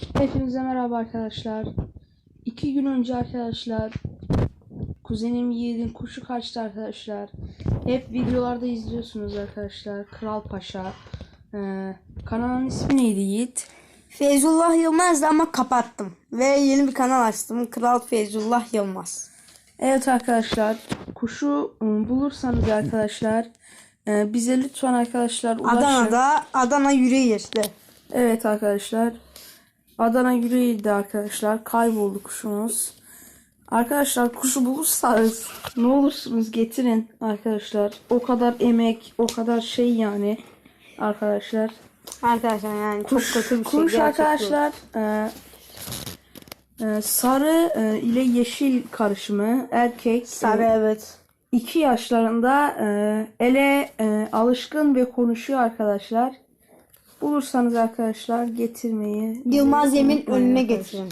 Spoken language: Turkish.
Hepinize merhaba arkadaşlar. İki gün önce arkadaşlar kuzenim Yiğit'in kuşu kaçtı arkadaşlar. Hep videolarda izliyorsunuz arkadaşlar. Kral Paşa. Ee, kanalın ismi neydi Yiğit? Feyzullah Yılmaz'dı ama kapattım. Ve yeni bir kanal açtım. Kral Feyzullah Yılmaz. Evet arkadaşlar kuşu ım, bulursanız arkadaşlar e, bize lütfen arkadaşlar ulaşın. Adana'da Adana Yüreğir'de. Evet arkadaşlar. Adana yüreğiydi arkadaşlar. Kayboldu kuşumuz. Arkadaşlar kuşu bulursanız ne olursunuz getirin arkadaşlar. O kadar emek, o kadar şey yani arkadaşlar. Arkadaşlar yani çok kötü bir şey. Kuş arkadaşlar e, e, sarı e, ile yeşil karışımı erkek. Sarı e, evet. 2 yaşlarında e, ele e, alışkın ve konuşuyor arkadaşlar. Bulursanız arkadaşlar getirmeyi Yılmaz Yemin önüne getirin.